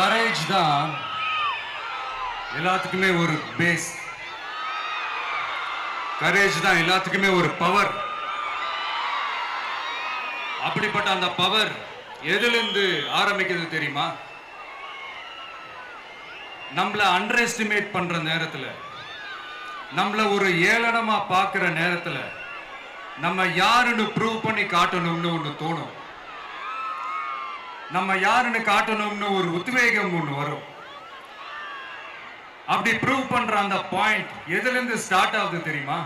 Courage தான் எல்லாத்துக்குமே ஒரு பேஸ் கரேஜ் தான் எல்லாத்துக்குமே ஒரு பவர் அப்படிப்பட்ட அந்த பவர் எதிலிருந்து ஆரம்பிக்கிறது தெரியுமா? நம்மள அண்டர் எஸ்டிமேட் பண்ற நேரத்தில் நம்மள ஒரு ஏளனமா பார்க்குற நேரத்தில் நம்ம யாருன்னு ப்ரூவ் பண்ணி காட்டணும்னு ஒன்று தோணும். நம்ம யாருன்னு காட்டணும்னு ஒரு உத்வேகம் ஒன்று வரும். அப்படி ப்ரூவ் பண்ற அந்த பாயிண்ட் எதுல இருந்து ஸ்டார்ட் ஆகுது தெரியுமா?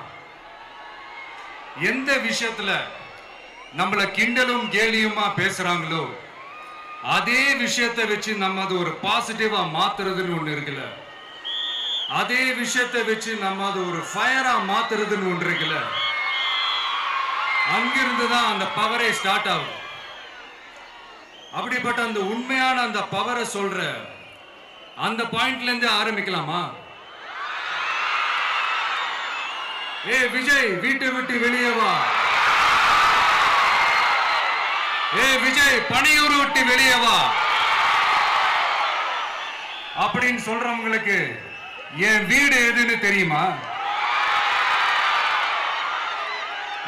எந்த விஷயத்துல நம்மள கிண்டலும் கேலியுமா பேசுறாங்களோ அதே விஷயத்தை வச்சு நம்ம அது ஒரு பாசிட்டிவா மாத்துறதுன்னு ஒண்ணு இருக்குல்ல. அதே விஷயத்தை வச்சு நம்ம அது ஒரு ஃபயரா மாத்துறதுன்னு ஒன்று இருக்குல்ல. அங்கிருந்து தான் அந்த பவரே ஸ்டார்ட் ஆகும் அப்படிப்பட்ட அந்த உண்மையான அந்த பவரை சொல்ற அந்த பாயிண்ட்ல இருந்து ஆரம்பிக்கலாமா? ஏ விஜய் வீட்டை விட்டு வெளியே வா. ஏ விஜய் பணியூர் விட்டு வெளியே வா. அப்படின்னு சொல்றவங்களுக்கு என் வீடு எதுன்னு தெரியுமா?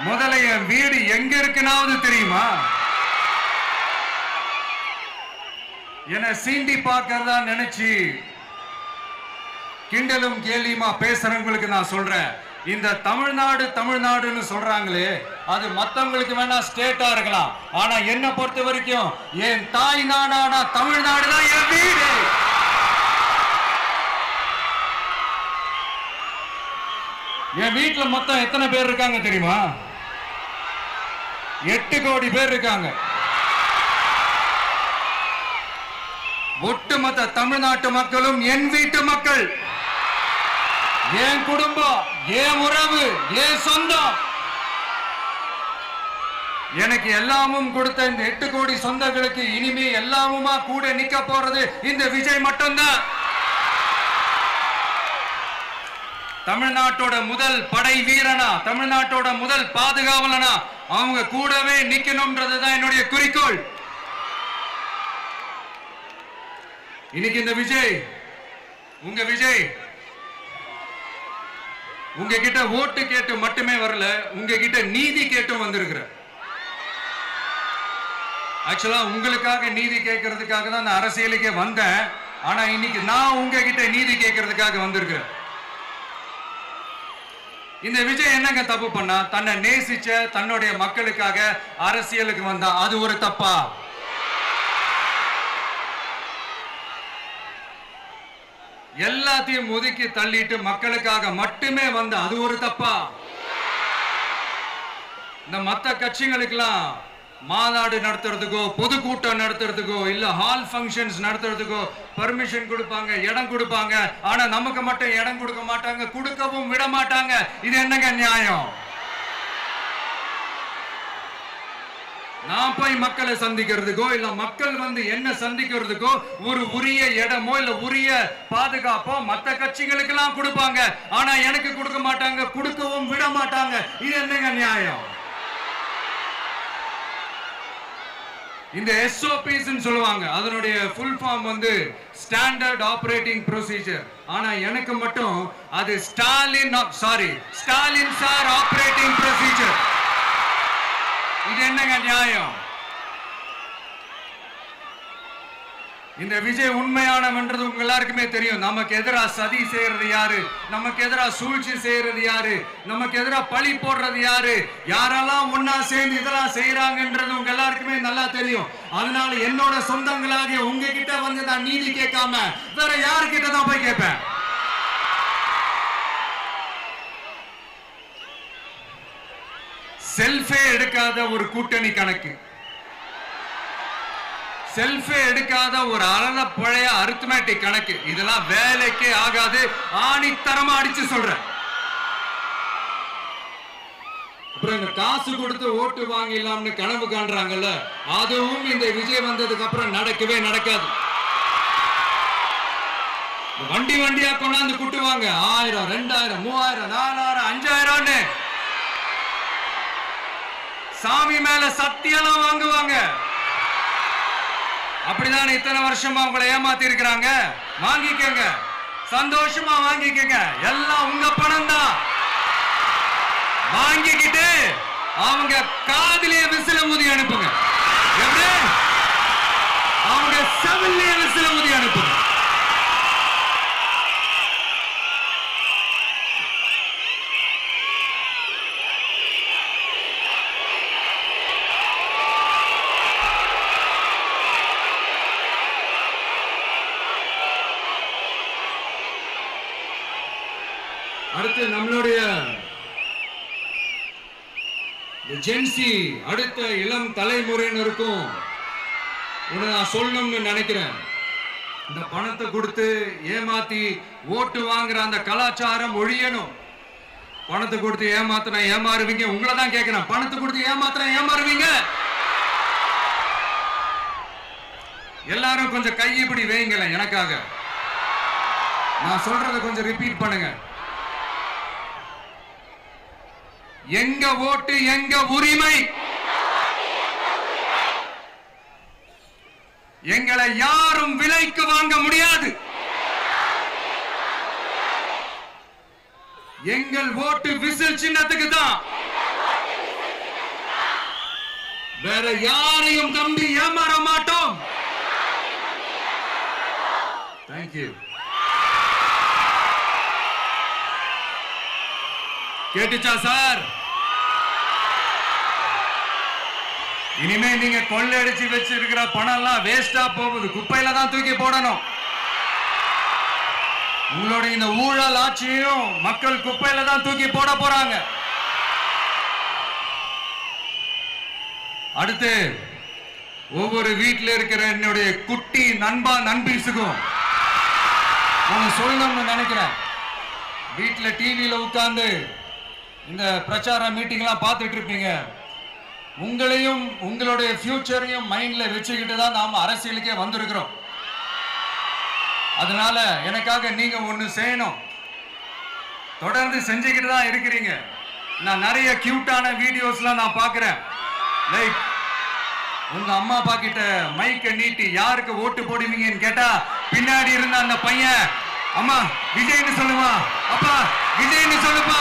முதல்ல என் வீடு எங்க இருக்குனாவது தெரியுமா? என சீண்டி பார்க்கறதா நினைச்சு கிண்டலும் கேலியுமா பேசுறவங்களுக்கு நான் சொல்றேன். இந்த தமிழ்நாடு தமிழ்நாடுன்னு சொல்றாங்களே அது மத்தவங்களுக்கு வேணா ஸ்டேட்டா இருக்கலாம். ஆனா என்ன பொறுத்த வரைக்கும் என் தாய் நாடானா தமிழ்நாடு தான் என் வீடு. என் வீட்டுல மொத்தம் எத்தனை பேர் இருக்காங்க தெரியுமா? எட்டு கோடி பேர் இருக்காங்க. ஒட்டுமொத்த தமிழ்நாட்டு மக்களும் என் வீட்டு மக்கள். என் குடும்பம் என் உறவு என் சொந்தம். எனக்கு எல்லாமும் கொடுத்த இந்த எட்டு கோடி சொந்தங்களுக்கு இனிமே எல்லாமுமா கூட நிக்க போறது இந்த விஜய் மட்டும்தான். தமிழ்நாட்டோட முதல் படை வீரனா தமிழ்நாட்டோட முதல் பாதுகாவலனா அவங்க கூடவே நிக்கணும்ன்றதுதான் என்னுடைய குறிக்கோள். இன்னைக்கு இந்த விஜய் உங்க விஜய் உங்ககிட்ட ஓட்டு கேட்டு மட்டுமே வரல உங்ககிட்ட நீதி கேட்டும் வந்திருக்கிற ஆக்சுவலா உங்களுக்காக நீதி கேட்கறதுக்காக தான் நான் அரசியலுக்கே வந்தேன். ஆனா இன்னைக்கு நான் உங்ககிட்ட நீதி கேட்கறதுக்காக வந்திருக்கிறேன். இந்த விஜய் என்னங்க தப்பு பண்ணா? தன்னை நேசிச்ச தன்னுடைய மக்களுக்காக அரசியலுக்கு வந்தா அது ஒரு தப்பா? எல்லாத்தையும் ஒதுக்கி தள்ளிட்டு மக்களுக்காக மட்டுமே வந்த அது ஒரு தப்பா? இந்த மத்த கட்சிகளுக்கெல்லாம் மாநாடு நடத்துறதுக்கோ பொதுக்கூட்டம் நடத்துறதுக்கோ இல்ல ஹால் ஃபங்க்ஷன்ஸ் நடத்துறதுக்கோ பர்மிஷன் கொடுப்பாங்க இடம் கொடுப்பாங்க. ஆனா நமக்கு மட்டும் இடம் கொடுக்க மாட்டாங்க கொடுக்கவும் விட மாட்டாங்க. இது என்னங்க நியாயம்? நான் போய் மக்களை சந்திக்கிறதுக்கோ இல்ல மக்கள் வந்து என்ன சந்திக்கிறதுக்கோ ஒரு உரிய இடமோ இல்ல உரிய பாதுகாப்போ மத்த கட்சிகளுக்கு எல்லாம் கொடுப்பாங்க. ஆனா எனக்கு கொடுக்க மாட்டாங்க கொடுக்கவும் விட மாட்டாங்க. இது என்னங்க நியாயம்? இந்த எஸ்ஓபிஸ் சொல்லுவாங்க. அதனுடைய ஃபுல் ஃபார்ம் வந்து ஸ்டாண்டர்ட் ஆபரேட்டிங் ப்ரொசீஜர் ஆனா எனக்கு மட்டும் அது Stalin sorry Stalin sir operating procedure இது என்னங்க நியாயம்? இந்த விஜய் உண்மையானவன்றது உங்க எல்லாருக்குமே தெரியும். நமக்கு எதிரா சதி செய்யறது யாரு? நமக்கு எதிரா சூழ்ச்சி செய்யறது யாரு? நமக்கு எதிரா பழி போடுறது யாரு? யாரெல்லாம் ஒன்னா சேர்ந்து இதெல்லாம் செய்யறாங்கன்றது உங்க எல்லாருக்குமே நல்லா தெரியும். அதனால என்னோட சொந்தங்களாகிய உங்ககிட்ட வந்து நான் நீதி கேட்காம வேற யாருக்கிட்ட தான் போய் கேட்பேன்? செல்ஃபே எடுக்காத ஒரு கூட்டணி கணக்கு. செல்ஃபே எடுக்காத ஒரு அரண பழைய அரித்மேட்டிக் கணக்கு. இதெல்லாம் வேலைக்கே ஆகாது. ஆணித்தரமா அடிச்சு சொல்றேன். அப்புறம் இந்த காசு கொடுத்து ஓட்டு வாங்கிடலாம்னு கனவு காண்றாங்கல்ல அதுவும் இந்த விஜய் வந்ததுக்கு அப்புறம் நடக்கவே நடக்காது. வண்டி வண்டியா கொண்டாந்து கூட்டுவாங்க. ஆயிரம் ரெண்டாயிரம் மூவாயிரம் நாலாயிரம் அஞ்சாயிரம்னு. சாமி மேல சத்தியெல்லாம் வாங்குவாங்க. அப்படிதான் இத்தனை வருஷமா உங்களை ஏமாத்தி இருக்கிறாங்க வாங்கிக்கங்க. சந்தோஷமா வாங்கிக்கங்க. எல்லாம் உங்க பணம் தான் வாங்கிக்கிட்டு அவங்க காதிலே விசில முதி அனுப்புங்க எப்படி அவங்க செவிலே விசில முதி அனுப்புங்க அடுத்து நம்மளுடைய ஜென்சி அடுத்த இளம் தலைமுறையினருக்கும் உன்னை நான் சொல்லணும்னு நினைக்கிறேன். இந்த பணத்தை கொடுத்து ஏமாத்தி ஓட்டு வாங்குற அந்த கலாச்சாரம் ஒழியணும். பணத்தை கொடுத்து ஏமாத்தினா ஏமாறுவீங்க? உங்களை தான் கேட்கிறேன் பணத்தை கொடுத்து ஏமாத்தினா ஏமாறுவீங்க? எல்லாரும் கொஞ்சம் கை இப்படி வைங்களேன் எனக்காக. நான் சொல்றதை கொஞ்சம் ரிப்பீட் பண்ணுங்க. எங்க ஓட்டு எங்க உரிமை? எங்களை யாரும் விலைக்கு வாங்க முடியாது. எங்கள் ஓட்டு விசில் சின்னத்துக்கு தான். வேற யாரையும் நம்பி ஏமாற மாட்டோம். தேங்க்யூ கேட்டுச்சா சார்? இனிமே நீங்க கொள்ளையடிச்சு வச்சிருக்கிற பணம் எல்லாம் வேஸ்டா போகுது. குப்பையில தான் தூக்கி போடணும். உங்களுடைய இந்த ஊழல் ஆட்சியும் மக்கள் குப்பையில தான் தூக்கி போட போறாங்க. அடுத்து ஒவ்வொரு வீட்டில் இருக்கிற என்னுடைய குட்டி நண்பா நண்பீஸுக்கும் நான் சொல்லணும்னு நினைக்கிறேன். வீட்டில் டிவியில் உட்கார்ந்து இந்த பிரச்சார மீட்டிங்லாம் பார்த்துட்டு இருப்பீங்க உங்களையும் உங்களுடைய ஃபியூச்சரையும் மைண்ட்ல வச்சுக்கிட்டு தான் நாம அரசியலுக்கே வந்திருக்கிறோம். அதனால எனக்காக நீங்க ஒன்று செய்யணும். தொடர்ந்து செஞ்சுக்கிட்டு தான் இருக்கிறீங்க. நான் நிறைய கியூட்டான வீடியோஸ்லாம் நான் பார்க்குறேன். லைக் உங்க அம்மா அப்பா கிட்ட மைக்க நீட்டி யாருக்கு ஓட்டு போடுவீங்கன்னு கேட்டா பின்னாடி இருந்த அந்த பையன் அம்மா விஜய்னு சொல்லுமா அப்பா விஜய்னு சொல்லுப்பா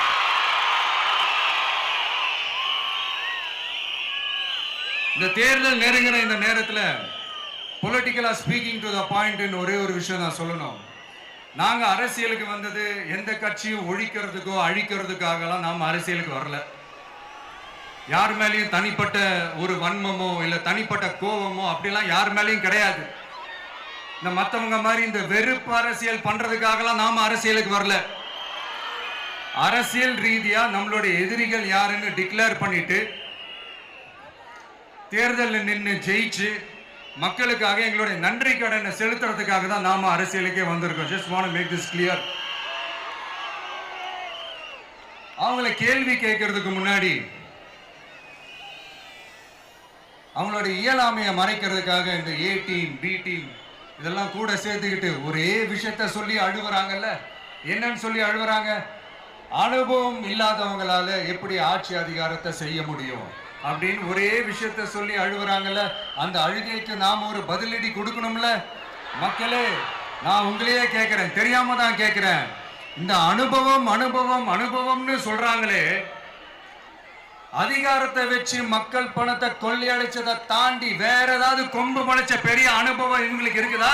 இந்த தேர்தல் நெருங்கிற இந்த நேரத்தில் பொலிட்டிக்கலாக ஸ்பீக்கிங் டு த பாயிண்ட்னு ஒரே ஒரு விஷயம் நான் சொல்லணும். நாங்கள் அரசியலுக்கு வந்தது எந்த கட்சியும் ஒழிக்கிறதுக்கோ அழிக்கிறதுக்காகலாம் நாம் அரசியலுக்கு வரல. யார் மேலேயும் தனிப்பட்ட ஒரு வன்மமோ இல்லை தனிப்பட்ட கோபமோ அப்படிலாம் யார் மேலேயும் கிடையாது. இந்த மற்றவங்க மாதிரி இந்த வெறுப்பு அரசியல் பண்ணுறதுக்காகலாம் நாம் அரசியலுக்கு வரல. அரசியல் ரீதியாக நம்மளுடைய எதிரிகள் யாருன்னு டிக்ளேர் பண்ணிட்டு தேர்தலில் நின்று ஜெயிச்சு மக்களுக்காக எங்களுடைய நன்றி கடனை செலுத்துறதுக்காக தான் நாம அரசியலுக்கே வந்திருக்கோம். Just want make this clear அவங்கள கேள்வி கேட்கறதுக்கு முன்னாடி அவங்களோட இயலாமையை மறைக்கிறதுக்காக இந்த ஏ டீம் பி டீம் இதெல்லாம் கூட சேர்த்துக்கிட்டு ஒரே விஷயத்த சொல்லி அழுகுறாங்கல்ல? என்னன்னு சொல்லி அழுகுறாங்க? அனுபவம் இல்லாதவங்களால எப்படி ஆட்சி அதிகாரத்தை செய்ய முடியும்? அப்படின்னு ஒரே விஷயத்த சொல்லி அழுகுறாங்கல்ல அந்த அழுகைக்கு நாம ஒரு பதிலடி கொடுக்கணும்ல? மக்களே நான் உங்களையே கேட்கிறேன் தெரியாம தான் கேட்கிறேன். இந்த அனுபவம் அனுபவம் அனுபவம்னு சொல்றாங்களே அதிகாரத்தை வச்சு மக்கள் பணத்தை கொள்ளையடிச்சதை தாண்டி வேற ஏதாவது கொம்பு முளைச்ச பெரிய அனுபவம் இவங்களுக்கு இருக்குதா?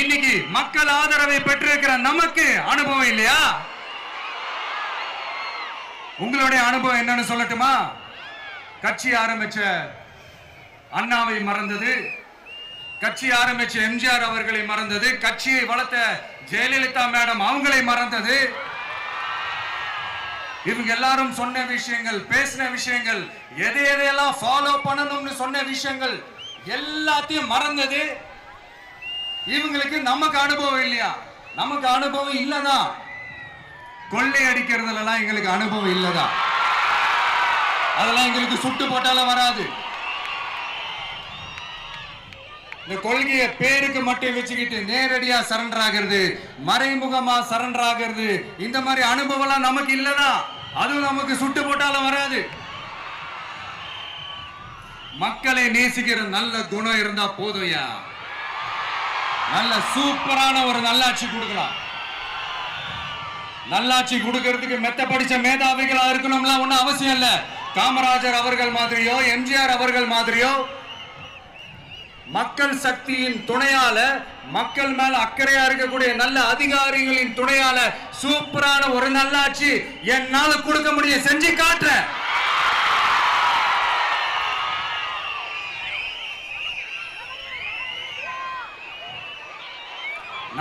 இன்னைக்கு மக்கள் ஆதரவை பெற்றிருக்கிற நமக்கு அனுபவம் இல்லையா? உங்களுடைய அனுபவம் என்னன்னு சொல்லட்டுமா? கட்சி ஆரம்பிச்ச அண்ணாவை மறந்தது கட்சி ஆரம்பிச்ச எம்ஜிஆர் அவர்களை மறந்தது கட்சியை வளர்த்த ஜெயலலிதா மேடம் அவங்களை மறந்தது. இவங்க எல்லாரும் சொன்ன விஷயங்கள் பேசின விஷயங்கள் எதை எதையெல்லாம் ஃபாலோ பண்ணணும்னு சொன்ன விஷயங்கள் எல்லாத்தையும் மறந்தது. இவங்களுக்கு நமக்கு அனுபவம் இல்லையா? நமக்கு அனுபவம் இல்லதான் கொள்ளை அடிக்கிறதுலாம் எங்களுக்கு அனுபவம் இல்லதா? அதெல்லாம் எங்களுக்கு சுட்டு போட்டாலும் வராது. இந்த கொள்கையை பேருக்கு மட்டும் வச்சுக்கிட்டு நேரடியா சரண்டர் ஆகிறது மறைமுகமா சரண்டர் ஆகிறது இந்த மாதிரி அனுபவம்லாம் நமக்கு இல்லதா? அதுவும் நமக்கு சுட்டு போட்டாலும் வராது. மக்களை நேசிக்கிற நல்ல குணம் இருந்தா போதும்யா நல்ல சூப்பரான ஒரு நல்லாட்சி கொடுக்கலாம். நல்லாட்சி கொடுக்கறதுக்கு மெத்த படிச்ச மேதாவிகளா இருக்கணும்லாம் ஒண்ணும் அவசியம் இல்ல. காமராஜர் அவர்கள் மாதிரியோ எம்ஜிஆர் அவர்கள் மாதிரியோ மக்கள் சக்தியின் துணையால மக்கள் மேல அக்கறையா இருக்கக்கூடிய நல்ல அதிகாரிகளின் துணையால சூப்பரான ஒரு நல்லாட்சி என்னால கொடுக்க முடியும். செஞ்சு காட்டுறேன்.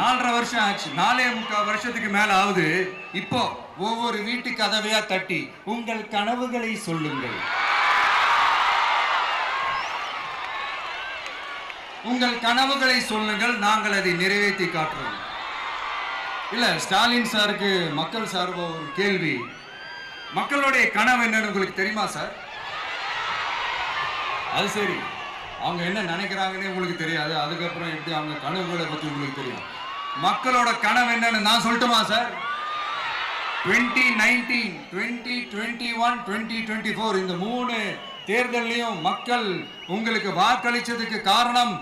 நாலரை வருஷம் ஆச்சு. நாலே முக்கால் வருஷத்துக்கு மேல ஆகுது. இப்போ ஒவ்வொரு வீட்டு கதவையா தட்டி உங்கள் கனவுகளை சொல்லுங்கள். உங்கள் கனவுகளை சொல்லுங்கள். நாங்கள் அதை நிறைவேற்றி காட்டுறோம். இல்ல ஸ்டாலின் சாருக்கு மக்கள் சார்பாக ஒரு கேள்வி. மக்களுடைய கனவு என்னன்னு உங்களுக்கு தெரியுமா சார்? அது சரி. அவங்க என்ன நினைக்கிறாங்கன்னு உங்களுக்கு தெரியாது. அதுக்கப்புறம் எப்படி அவங்க கனவுகளை பத்தி உங்களுக்கு தெரியும்? மக்களோட கனவு என்னன்னு நான் சொல்லட்டுமா sir? Twenty nineteen twenty twenty one twenty twenty four இந்த மூணு தேர்தல்லையும் மக்கள் உங்களுக்கு வாக்களித்ததுக்கு காரணம்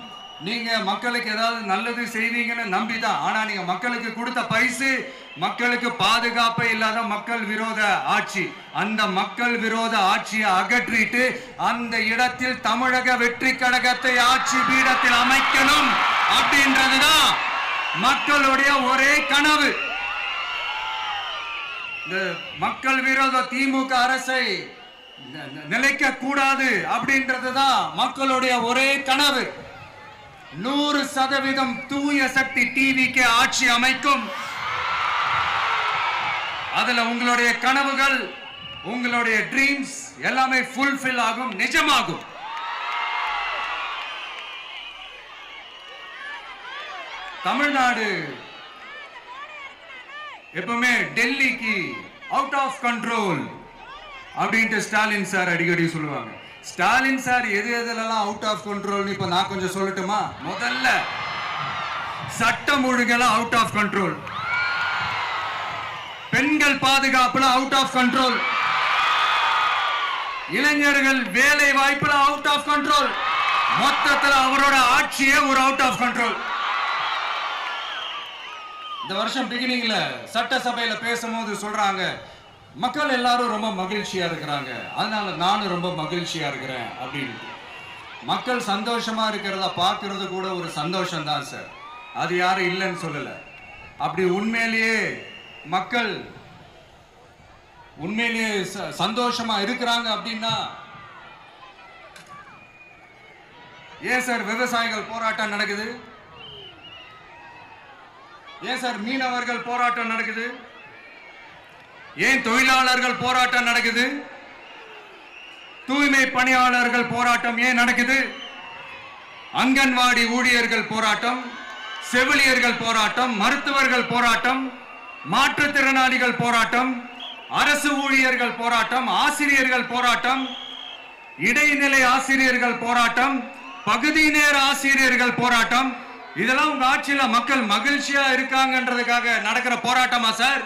நீங்கள் மக்களுக்கு ஏதாவது நல்லது செய்வீங்கன்னு நம்பி தான் ஆனால் நீங்கள் மக்களுக்கு கொடுத்த பைசு மக்களுக்கு பாதுகாப்பே இல்லாத மக்கள் விரோத ஆட்சி. அந்த மக்கள் விரோத ஆட்சியை அகற்றிட்டு அந்த இடத்தில் தமிழக வெற்றி கழகத்தை ஆட்சி பீடத்தில் அமைக்கணும் அப்படின்றதுதான் மக்களுடைய ஒரே கனவு. இந்த மக்கள் விரோத திமுக அரசை நிலைக்க கூடாது அப்படின்றதுதான் மக்களுடைய ஒரே கனவு. நூறு சதவீதம் தூய சக்தி டிவிக்கு ஆட்சி அமைக்கும். அதுல உங்களுடைய கனவுகள் உங்களுடைய ட்ரீம்ஸ் எல்லாமே ஃபுல்ஃபில் ஆகும் நிஜமாகும். தமிழ்நாடு. எப்பவுமே டெல்லிக்கு அவுட் ஆஃப் கண்ட்ரோல் அப்படின்ட்டு ஸ்டாலின் சார் அடிக்கடி சொல்லுவாங்க. ஸ்டாலின் சார் எது எதுலலாம் அவுட் ஆஃப் கண்ட்ரோல்னு இப்ப நான் கொஞ்சம் சொல்லட்டுமா? முதல்ல சட்டம் ஒழுங்கெல்லாம் அவுட் ஆஃப் கண்ட்ரோல் பெண்கள் பாதுகாப்புல அவுட் ஆஃப் கண்ட்ரோல் இளைஞர்கள் வேலை வாய்ப்புல அவுட் ஆஃப் கண்ட்ரோல் மொத்தத்தில் அவரோட ஆட்சியே ஒரு அவுட் ஆஃப் கண்ட்ரோல் இந்த வருஷம் பிகினிங்ல சட்டசபையில பேசும்போது சொல்றாங்க மக்கள் எல்லாரும் ரொம்ப மகிழ்ச்சியா இருக்கிறாங்க. அதனால நானும் ரொம்ப மகிழ்ச்சியா இருக்கிறேன் அப்படின்னு மக்கள் சந்தோஷமா இருக்கிறத பார்க்கறது கூட ஒரு சந்தோஷம் தான் சார். அது யாரும் இல்லைன்னு சொல்லல. அப்படி உண்மையிலேயே மக்கள் உண்மையிலேயே ச- சந்தோஷமா இருக்கிறாங்க அப்படின்னா ஏன் சார் விவசாயிகள் போராட்டம் நடக்குது? ஏன் சார் மீனவர்கள் போராட்டம் நடக்குது? ஏன் தொழிலாளர்கள் போராட்டம் நடக்குது? தூய்மை பணியாளர்கள் போராட்டம் ஏன் நடக்குது? அங்கன்வாடி ஊழியர்கள் போராட்டம் செவிலியர்கள் போராட்டம் மருத்துவர்கள் போராட்டம் மாற்றுத்திறனாளிகள் போராட்டம் அரசு ஊழியர்கள் போராட்டம் ஆசிரியர்கள் போராட்டம் இடைநிலை ஆசிரியர்கள் போராட்டம் பகுதி நேர ஆசிரியர்கள் போராட்டம் இதெல்லாம் உங்க ஆட்சியில மக்கள் மகிழ்ச்சியா இருக்காங்கன்றதுக்காக நடக்கிற போராட்டமா சார்?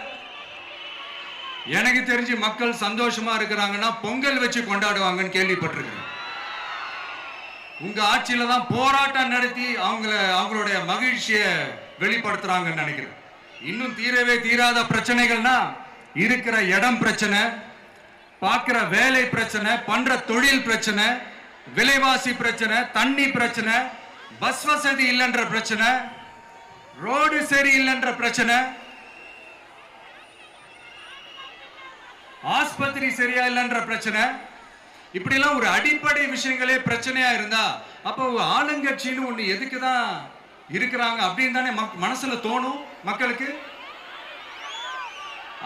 எனக்கு தெரிஞ்சு மக்கள் சந்தோஷமா இருக்கிறாங்கன்னா பொங்கல் வச்சு கொண்டாடுவாங்கன்னு கேள்விப்பட்டிருக்கிறேன். உங்க ஆட்சியில தான் போராட்டம் நடத்தி அவங்கள அவங்களுடைய மகிழ்ச்சியை வெளிப்படுத்துறாங்கன்னு நினைக்கிறேன். இன்னும் தீரவே தீராத பிரச்சனைகள்னா இருக்கிற இடம் பிரச்சனை பார்க்கிற வேலை பிரச்சனை பண்ற தொழில் பிரச்சனை விலைவாசி பிரச்சனை தண்ணி பிரச்சனை பஸ் வசதி இல்லைன்ற பிரச்சனை ரோடு சரி இல்லைன்ற பிரச்சனை ஆஸ்பத்திரி சரியா இல்லைன்ற பிரச்சனை. இப்படிலாம் ஒரு அடிப்படை விஷயங்களே பிரச்சனையா இருந்தா அப்போ ஆளுங்கட்சின்னு ஒண்ணு எதுக்கு தான் இருக்கிறாங்க அப்படின்னு தானே மக்- மனசுல தோணும் மக்களுக்கு?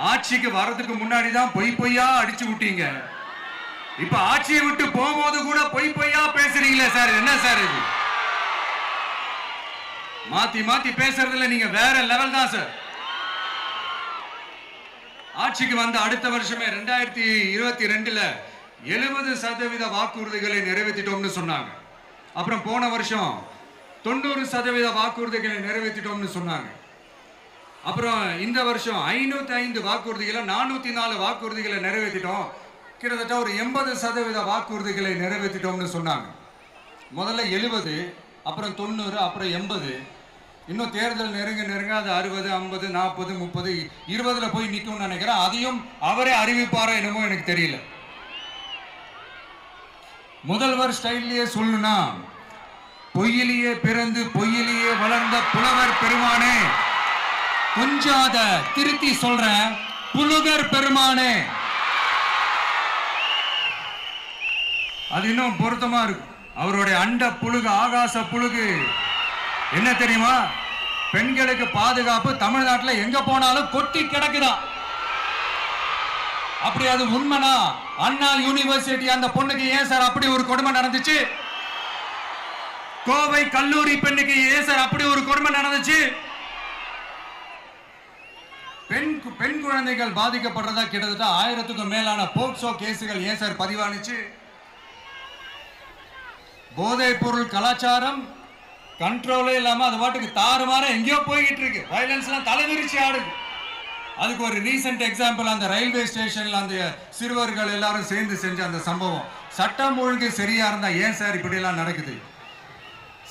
ஆட்சிக்கு வர்றதுக்கு முன்னாடி தான் பொய் பொய்யா அடிச்சு விட்டீங்க இப்ப ஆட்சியை விட்டு போகும்போது கூட பொய் பொய்யா பேசுறீங்களே சார் என்ன சார் இது? மாத்தி மாத்தி பேசுறதுல நீங்க வேற லெவல் தான் சார் ஆட்சிக்கு வந்த அடுத்த வருஷமே ரெண்டாயிரத்தி இருபத்தி ரெண்டுல எழுபது சதவீத வாக்குறுதிகளை நிறைவேற்றிட்டோம்னு சொன்னாங்க. அப்புறம் போன வருஷம் தொண்ணூறு சதவீத வாக்குறுதிகளை நிறைவேற்றிட்டோம்னு சொன்னாங்க. அப்புறம் இந்த வருஷம் ஐநூத்தி ஐந்து வாக்குறுதிகளை நானூத்தி நாலு வாக்குறுதிகளை நிறைவேற்றிட்டோம். கிட்டத்தட்ட ஒரு எண்பது சதவீத வாக்குறுதிகளை நிறைவேற்றிட்டோம்னு சொன்னாங்க. முதல்ல எழுபது அப்புறம் தொண்ணூறு அப்புறம் எண்பது இன்னும் தேர்தல் நெருங்க நெருங்க அது அறுபது ஐம்பது நாற்பது முப்பது இருபதுல போய் நிற்கும்னு நினைக்கிறேன். அதையும் அவரே அறிவிப்பாரா என்னமோ எனக்கு தெரியல. முதல்வர் ஸ்டைல்லையே சொல்லணும்னா பொய்யிலேயே பிறந்து பொய்யிலேயே வளர்ந்த புலவர் பெருமானே கொஞ்சம் அத திருத்தி சொல்றேன் புலுகர் பெருமானே. அது இன்னும் பொருத்தமா இருக்கும். அவருடைய அண்ட புழுகு ஆகாச புழுகு என்ன தெரியுமா? பெண்களுக்கு பாதுகாப்பு தமிழ்நாட்டில் எங்க போனாலும் கொட்டி கிடக்குதான் அப்படி அது உண்மைனா அண்ணா யூனிவர்சிட்டி அந்த பொண்ணுக்கு ஏன் சார் அப்படி ஒரு கொடுமை நடந்துச்சு? கோவை கல்லூரி பெண்ணுக்கு ஏன் சார் அப்படி ஒரு கொடுமை நடந்துச்சு? பெண் கு- பெண் குழந்தைகள் பாதிக்கப்படுறதா கிட்டத்தட்ட ஆயிரத்துக்கும் மேலான போக்சோ கேசுகள் ஏன் சார் பதிவானுச்சு? போதைப் பொருள் கலாச்சாரம் கண்ட்ரோலே இல்லாமல் அது பாட்டுக்கு தாறுமாற எங்கேயோ போய்கிட்டு இருக்கு. வயலன்ஸ்லாம் தலைவிரிச்சு ஆடுது. அதுக்கு ஒரு ரீசெண்ட் எக்ஸாம்பிள் அந்த ரயில்வே ஸ்டேஷனில் அந்த சிறுவர்கள் எல்லாரும் சேர்ந்து செஞ்ச அந்த சம்பவம். சட்டம் ஒழுங்கு சரியாக இருந்தால் ஏன் சார் இப்படியெல்லாம் நடக்குது?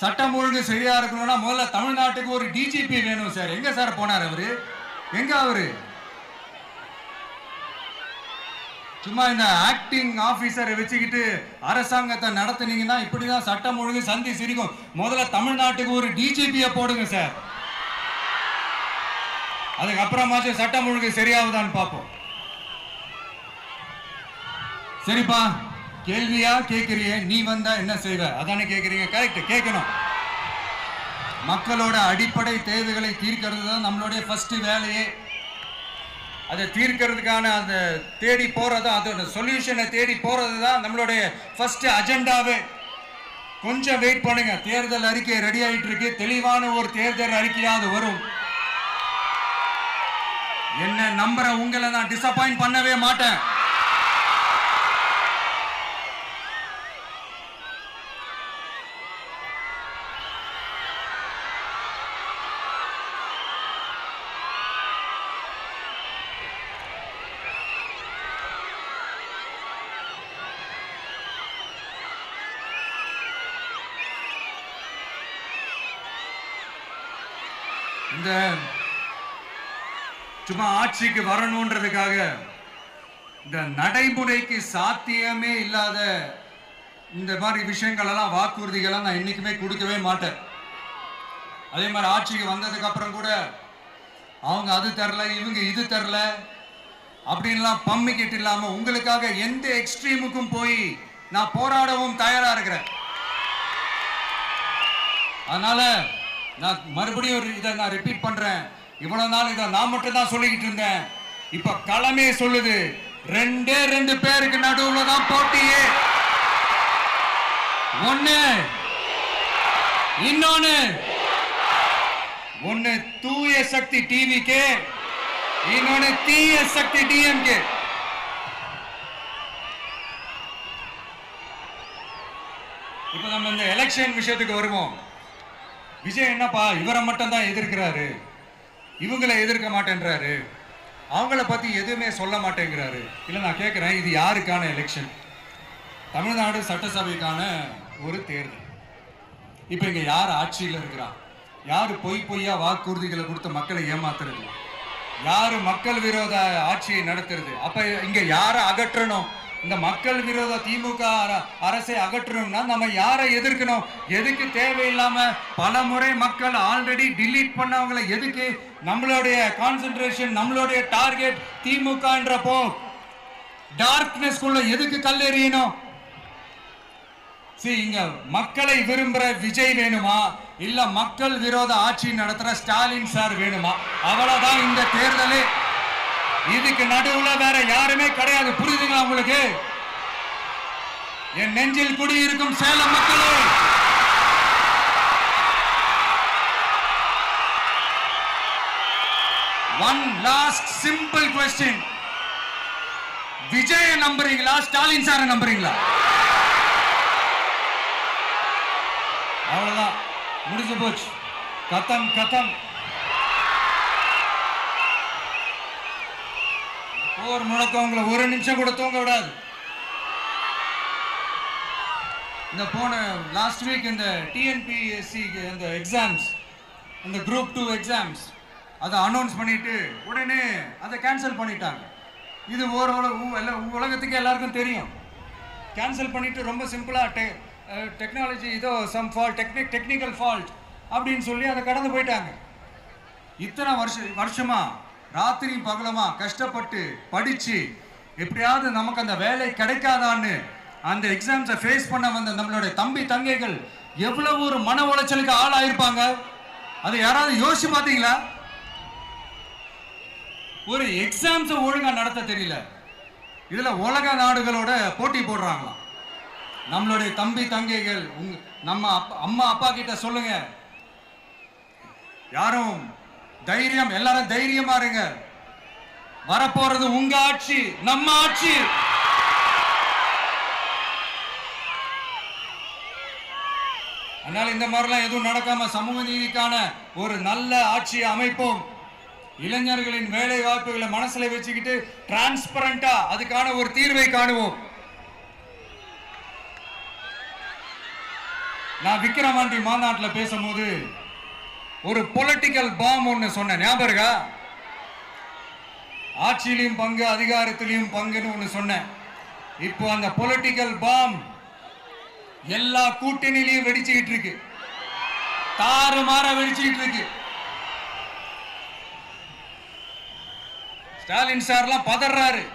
சட்டம் ஒழுங்கு சரியாக இருக்கணும்னா முதல்ல தமிழ்நாட்டுக்கு ஒரு டிஜிபி வேணும் சார். எங்கே சார் போனார் அவரு? எங்கே அவரு? சும்மா இந்த ஆக்டிங் ஆஃபீஸரை வச்சுக்கிட்டு அரசாங்கத்தை நடத்துனீங்கன்னா இப்படி தான் சட்டம் ஒழுங்கு சந்தி சிரிக்கும். முதல்ல தமிழ்நாட்டுக்கு ஒரு டிஜிபியை போடுங்க சார். அதுக்கப்புறமாச்சும் சட்டம் ஒழுங்கு சரியாகுதான்னு பார்ப்போம். சரிப்பா கேள்வியா கேட்கறியே நீ வந்தா என்ன செய்வ? அதானே கேட்குறீங்க கரெக்ட் கேட்கணும் மக்களோட அடிப்படை தேவைகளை தீர்க்கிறது தான் நம்மளுடைய ஃபர்ஸ்ட் வேலையே. அதை தீர்க்கிறதுக்கான அந்த தேடி போகிறது அதோட சொல்யூஷனை தேடி போகிறது தான் நம்மளுடைய ஃபஸ்ட்டு அஜெண்டாவே கொஞ்சம் வெயிட் பண்ணுங்க. தேர்தல் அறிக்கை ரெடி ஆகிட்டுருக்கு தெளிவான ஒரு தேர்தல் அறிக்கையாவது வரும். என்ன நம்புற உங்களை நான் டிசப்பாயிண்ட் பண்ணவே மாட்டேன் இந்த சும்மா ஆட்சிக்கு வரணுன்றதுக்காக. இந்த நடைமுறைக்கு சாத்தியமே இல்லாத இந்த மாதிரி விஷயங்கள் எல்லாம் வாக்குறுதிகளை நான் என்னைக்குமே கொடுக்கவே மாட்டேன். அதே மாதிரி ஆட்சிக்கு வந்ததுக்கு அப்புறம் கூட அவங்க அது தரல இவங்க இது தரல அப்படின்லாம் பம்மிக்கிட்டு இல்லாம உங்களுக்காக எந்த எக்ஸ்ட்ரீமுக்கும் போய் நான் போராடவும் தயாரா இருக்கிறேன். அதனால நான் மறுபடியும் ஒரு இதை நான் ரிப்பீட் பண்றேன். இவ்வளவு நாள் இதை நான் மட்டும் தான் சொல்லிக்கிட்டு இருந்தேன். இப்ப களமே சொல்லுது. ரெண்டே ரெண்டு பேருக்கு நடுவுல தான் போட்டியே. ஒண்ணு. இன்னொன்னு. ஒண்ணு தூய சக்தி டிவிக்கு இன்னொன்னு தீய சக்தி டிஎம்கே இப்ப நம்ம இந்த எலெக்ஷன் விஷயத்துக்கு வருவோம். விஜய் என்னப்பா இவரை மட்டும் தான் எதிர்க்கிறாரு? இவங்களை எதிர்க்க மாட்டேன்றாரு. அவங்கள பத்தி எதுவுமே சொல்ல மாட்டேங்கிறாரு. இல்லை நான் கேட்குறேன் இது யாருக்கான எலெக்ஷன் தமிழ்நாடு சட்டசபைக்கான ஒரு தேர்தல். இப்போ இங்கே யார் ஆட்சியில் இருக்கிறா? யார் பொய் பொய்யா வாக்குறுதிகளை கொடுத்து மக்களை ஏமாத்துறது? யார் மக்கள் விரோத ஆட்சியை நடத்துறது? அப்போ இங்கே யாரை அகற்றணும்? இந்த மக்கள் விரோத திமுக அர- அரசை அகற்றணும்னா நம்ம யாரை எதிர்க்கணும்? எதுக்கு தேவையில்லாம பல முறை மக்கள் ஆல்ரெடி டிலீட் பண்ணவங்களை எதுக்கு? நம்மளுடைய கான்சென்ட்ரேஷன் நம்மளுடைய டார்கெட் திமுகன்றப்போ டார்க்னஸ் குள்ள எதுக்கு கல்லெறியணும் இங்க மக்களை விரும்புற விஜய் வேணுமா? இல்ல மக்கள் விரோத ஆட்சி நடத்துற ஸ்டாலின் சார் வேணுமா? அவ்வளவுதான் இந்த தேர்தலே. இதுக்கு நடுவுல வேற யாருமே கிடையாது. புரியுதுங்களா உங்களுக்கு? என் நெஞ்சில் குடியிருக்கும் சேலம் மக்களே. ஒன் லாஸ்ட் சிம்பிள் கொஸ்டின் விஜய நம்புறீங்களா? ஸ்டாலின் சாரை நம்புறீங்களா? அவ்வளவுதான். முடிஞ்சு போச்சு. கத்தம் கத்தம் போர் முழக்கம் உங்களை ஒரு நிமிஷம் கூட தூங்க விடாது. இந்த போன லாஸ்ட் வீக் இந்த டிஎன்பிஎஸ்சி இந்த எக்ஸாம்ஸ் இந்த குரூப் டூ எக்ஸாம்ஸ் அதை அனௌன்ஸ் பண்ணிட்டு உடனே அதை கேன்சல் பண்ணிட்டாங்க. இது ஒரு எல்லா- உலகத்துக்கு எல்லாருக்கும் தெரியும். கேன்சல் பண்ணிட்டு ரொம்ப சிம்பிளாக டெ டெக்னாலஜி இதோ some fault technique technical fault அப்படின்னு சொல்லி அதை கடந்து போயிட்டாங்க. இத்தனை வருஷம் வருஷமா ராத்திரி பகலமா கஷ்டப்பட்டு படிச்சு எப்படியாவது நமக்கு அந்த வேலை கிடைக்காதான்னு அந்த எக்ஸாம்ஸை ஃபேஸ் பண்ண வந்த நம்மளுடைய தம்பி தங்கைகள் எவ்வளவு ஒரு மன உளைச்சலுக்கு ஆளாயிருப்பாங்க? அதை யாராவது யோசிச்சு பார்த்தீங்களா? ஒரு எக்ஸாம்ஸை ஒழுங்காக நடத்த தெரியல. இதில் உலக நாடுகளோட போட்டி போடுறாங்களாம். நம்மளுடைய தம்பி தங்கைகள் உங் நம்ம அப்பா- அம்மா அப்பா கிட்ட சொல்லுங்க. யாரும் தைரியம் எல்லாரும் தைரியமா இருங்க வரப்போறது உங்க ஆட்சி நம்ம ஆட்சி. அதனால இந்த மாதிரிலாம் எதுவும் நடக்காம சமூக நீதிக்கான ஒரு நல்ல ஆட்சியை அமைப்போம். இளைஞர்களின் வேலை வாய்ப்புகளை மனசுல வச்சுக்கிட்டு டிரான்ஸ்பரண்டா அதுக்கான ஒரு தீர்வை காணுவோம். நான் விக்ரமாண்டி மாநாட்டில் பேசும்போது ஒரு பொலிட்டிக்கல் பாம் ஒன்று சொன்னேன். ஞாபகம் ஆட்சியிலையும் பங்கு அதிகாரத்திலையும் பங்குன்னு ஒன்று சொன்னேன். இப்போ அந்த பொலிட்டிக்கல் பாம் எல்லா கூட்டணியிலையும் வெடிச்சுக்கிட்டு இருக்கு. தாறுமாற வெடிச்சுக்கிட்டு இருக்கு. ஸ்டாலின் சார்லாம் பதறாரு.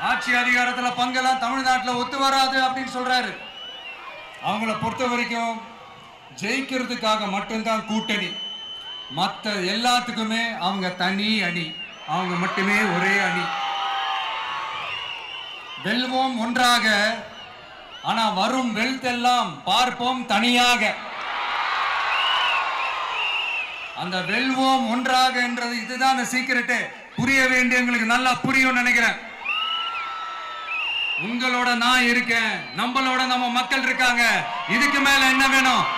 ஆட்சி அதிகாரத்தில் பங்கெல்லாம் தமிழ்நாட்டில் ஒத்து வராது அப்படின்னு சொல்றாரு. அவங்கள பொறுத்த வரைக்கும் ஜெயிக்கிறதுக்காக மட்டும்தான் கூட்டணி. மற்ற எல்லாத்துக்குமே அவங்க தனி அணி. அவங்க மட்டுமே ஒரே அணி. வெல்வோம் ஒன்றாக. ஆனா வரும் வெல்த் எல்லாம் பார்ப்போம் தனியாக. அந்த வெல்வோம் ஒன்றாக என்றது இதுதான் அந்த சீக்கிரட்டு புரிய வேண்டிய உங்களுக்கு நல்லா புரியும் நினைக்கிறேன். உங்களோட நான் இருக்கேன். நம்மளோட நம்ம மக்கள் இருக்காங்க. இதுக்கு மேல என்ன வேணும்?